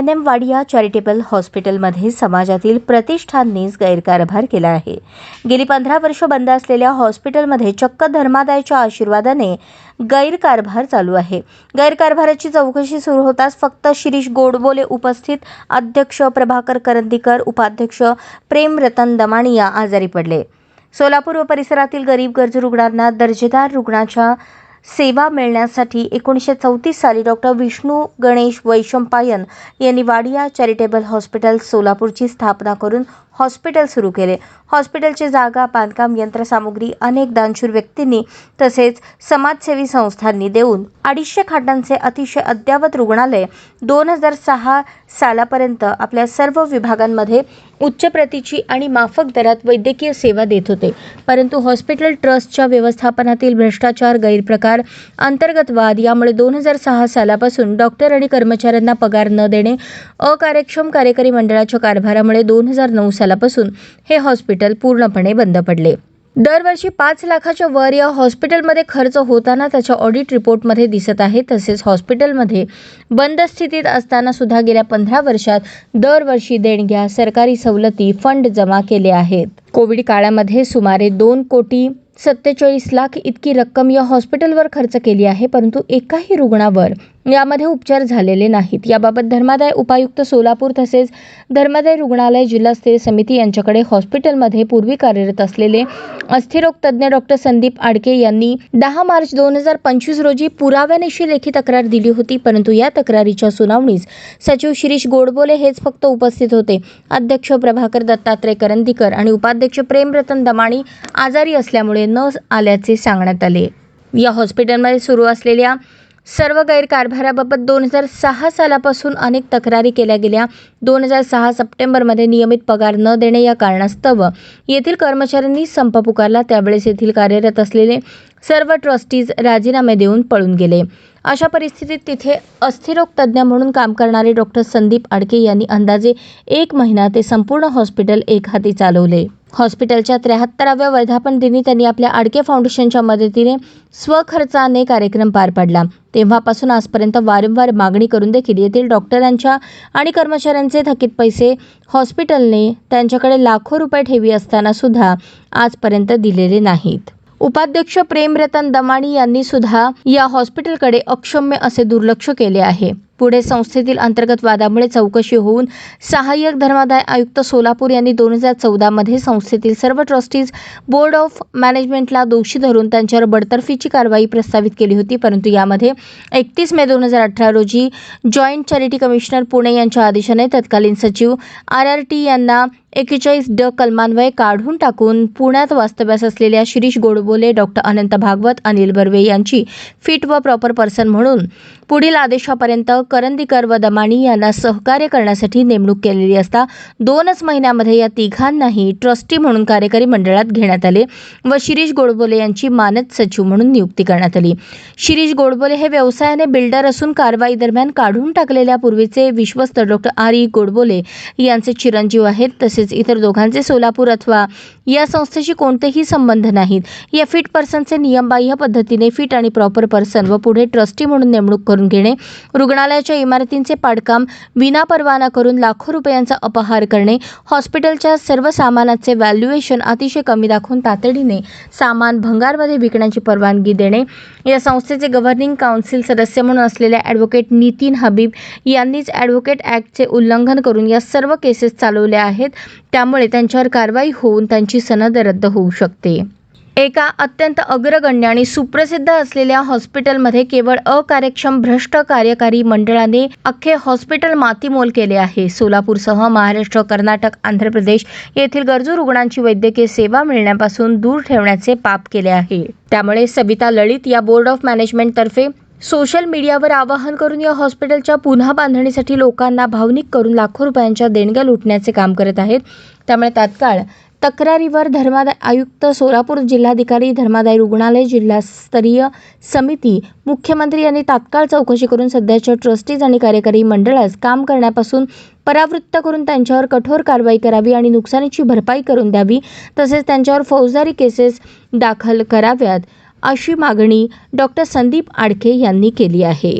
N M Wadia charitable हॉस्पिटलमध्ये समाजातील प्रतिष्ठाननीच गैरकारभार केला आहे. गेली पंधरा वर्ष बंद असलेल्या हॉस्पिटलमध्ये चक्क धर्मादायच्या आशीर्वादाने गैरकारभार चालू आहे. गैरकारभाराची चौकशी सुरू होताच फक्त शिरीष गोडबोले उपस्थित अध्यक्ष प्रभाकर करंदीकर उपाध्यक्ष प्रेम रतन दमाणिया आजारी पडले. सोलापूर व परिसरातील गरीब गरजू रुग्णांना दर्जेदार रुग्णाच्या सेवा मिळण्यासाठी एकोणीसशे चौतीस साली डॉक्टर विष्णू गणेश वैशंपायन यांनी वाडिया चॅरिटेबल हॉस्पिटल सोलापूरची स्थापना करून हॉस्पिटल सुरू केले. हॉस्पिटलची जागा बांधकाम यंत्रसामुग्री अनेक दानशूर व्यक्तींनी तसेच समाजसेवी संस्थांनी देऊन अडीचशे खाटांचे अतिशय अद्ययावत रुग्णालय दोन हजार सहा सालापर्यंत आपल्या सर्व विभागांमध्ये उच्च प्रतीची आणि माफक दरात वैद्यकीय सेवा देत होते. परंतु हॉस्पिटल ट्रस्टच्या व्यवस्थापनातील भ्रष्टाचार गैरप्रकार अंतर्गतवाद यामुळे दोन हजार सहा सालापासून डॉक्टर आणि कर्मचाऱ्यांना पगार न देणे अकार्यक्षम कार्यकारी मंडळाच्या कारभारामुळे दोन हजार नऊ सालापासून हे हॉस्पिटल पूर्णपणे बंद पडले. दरवर्षी पाच लाखाच्या वर या हॉस्पिटलमध्ये खर्च होताना त्याच्या ऑडिट रिपोर्टमध्ये दिसत आहे. तसेच हॉस्पिटलमध्ये बंद स्थितीत असताना सुद्धा गेल्या पंधरा वर्षात दरवर्षी देणग्या सरकारी सवलती फंड जमा केले आहेत. कोविड काळामध्ये सुमारे दोन कोटी सत्तेचाळीस लाख इतकी रक्कम या हॉस्पिटलवर खर्च केली आहे परंतु एकाही रुग्णावर यामध्ये उपचार झालेले नाहीत. याबाबत धर्मादाय उपायुक्त सोलापूर तसेच धर्मादाय रुग्णालय जिल्हास्तरीय समिती यांच्याकडे हॉस्पिटलमध्ये पूर्वी कार्यरत असलेले अस्थिरोग तज्ज्ञ डॉक्टर संदीप आडके यांनी दहा मार्च दोन हजार पंचवीस रोजी पुराव्यानिशी लेखी तक्रार दिली होती परंतु या तक्रारीच्या सुनावणीस सचिव शिरीष गोडबोले हेच फक्त उपस्थित होते. अध्यक्ष प्रभाकर दत्तात्रय करंदीकर आणि उपाध्यक्ष प्रेमरतन दमाणी आजारी असल्यामुळे न आल्याचे सांगण्यात आले. या हॉस्पिटलमध्ये सुरू असलेल्या सर्व गैरकारभाराबाबत दोन हजार सहा सालापासून अनेक तक्रारी केल्या गेल्या. दोन हजार सहा सप्टेंबरमध्ये नियमित पगार न देणे या कारणास्तव येथील कर्मचाऱ्यांनी संप पुकारला. त्यावेळेस येथील कार्यरत असलेले सर्व ट्रस्टीज राजीनामे देऊन पळून गेले. अशा परिस्थितीत तिथे अस्थिरोग तज्ज्ञ म्हणून काम करणारे डॉक्टर संदीप आडके यांनी अंदाजे एक महिना ते संपूर्ण हॉस्पिटल एक हाती चालवले. हॉस्पिटलच्या त्र्याहत्तराव्या वर्धापन दिनी त्यांनी आपल्या आडके फाउंडेशनच्या मदतीने स्वखर्चाने कार्यक्रम पार पाडला. तेव्हापासून आजपर्यंत वारंवार मागणी करून देखील येथील डॉक्टरांच्या आणि कर्मचाऱ्यांचे थकीत पैसे हॉस्पिटलने त्यांच्याकडे लाखो रुपये ठेवी असताना सुद्धा आजपर्यंत दिलेले नाहीत. उपाध्यक्ष प्रेमरतन दमाणी यांनी सुद्धा या हॉस्पिटलकडे अक्षम्य असे दुर्लक्ष केले आहे. पुढे संस्थेतील अंतर्गत वादामुळे चौकशी होऊन सहाय्यक धर्मादाय आयुक्त सोलापूर यांनी दोन हजार चौदामध्ये संस्थेतील सर्व ट्रस्टीज बोर्ड ऑफ मॅनेजमेंटला दोषी धरून त्यांच्यावर बडतर्फीची कारवाई प्रस्तावित केली होती. परंतु यामध्ये एकतीस मे दोन हजार अठरा रोजी जॉईंट चॅरिटी कमिशनर पुणे यांच्या आदेशाने तत्कालीन सचिव आर आर टी यांना एकेचाळीस ड कलमान्वये काढून टाकून पुण्यात वास्तव्यास असलेल्या शिरीष गोडबोले डॉक्टर अनंत भागवत अनिल बर्वे यांची फिट व प्रॉपर पर्सन म्हणून पुढील आदेशापर्यंत करंदीकर व दमाणी यांना सहकार्य करण्यासाठी नेमणूक केलेली असता दोनच महिन्यामध्ये या तिघांनाही ट्रस्टी म्हणून कार्यकारी मंडळात घेण्यात आले व शिरीष गोडबोले यांची मानद सचिव म्हणून नियुक्ती करण्यात आली. शिरीष गोडबोले हे व्यवसायाने बिल्डर असून कारवाई दरम्यान काढून टाकलेल्या पूर्वीचे विश्वस्त डॉक्टर आर ई गोडबोले यांचे चिरंजीव आहेत तसेच इतर दोघांचे सोलापूर अथवा या संस्थेशी कोणतेही संबंध नाहीत. या फिट पर्सनचे नियमबाह्य पद्धतीने फिट आणि प्रॉपर पर्सन व पुढे ट्रस्टी म्हणून नेमणूक करून घेणे रुग्णालय रुग्णालयाच्या इमारतींचे पाडकाम विनापरवाना करून लाखो रुपयांचा अपहार करणे हॉस्पिटलच्या सर्व सामानाचे व्हॅल्युएशन अतिशय कमी दाखवून तातडीने सामान भंगारमध्ये विकण्याची परवानगी देणे. या संस्थेचे गव्हर्निंग काउन्सिल सदस्य म्हणून असलेल्या ॲडव्होकेट नितीन हबीब यांनीच ॲडव्होकेट ॲक्टचे उल्लंघन करून या सर्व केसेस चालवल्या आहेत. त्यामुळे त्यांच्यावर कारवाई होऊन त्यांची सनद रद्द होऊ शकते. एका अत्यंत अग्रगण्य आणि सुप्रसिद्ध असलेल्या हॉस्पिटलमध्ये केवळ अकार्यक्षम भ्रष्ट कार्यकारी मंडळाने अख्खे हॉस्पिटल मातीमोल केले आहे. सोलापूरसह महाराष्ट्र कर्नाटक आंध्र प्रदेश येथील गरजू रुग्णांची वैद्यकीय सेवा मिळण्यापासून दूर ठेवण्याचे पाप केले आहे. त्यामुळे सविता ललित या बोर्ड ऑफ मॅनेजमेंटतर्फे सोशल मीडियावर आवाहन करून या हॉस्पिटलच्या पुन्हा बांधणीसाठी लोकांना भावनिक करून लाखो रुपयांच्या देणग्या लुटण्याचे काम करत आहेत. त्यामुळे तात्काळ तक्रारीवर धर्मादाय आयुक्त सोलापूर जिल्हाधिकारी धर्मादाय रुग्णालय जिल्हास्तरीय समिती मुख्यमंत्री यांनी तात्काळ चौकशी करून सध्याच्या ट्रस्टीज आणि कार्यकारी मंडळास काम करण्यापासून परावृत्त करून त्यांच्यावर कठोर कारवाई करावी आणि नुकसानीची भरपाई करून द्यावी तसेच त्यांच्यावर फौजदारी केसेस दाखल कराव्यात अशी मागणी डॉक्टर संदीप आडखे यांनी केली आहे.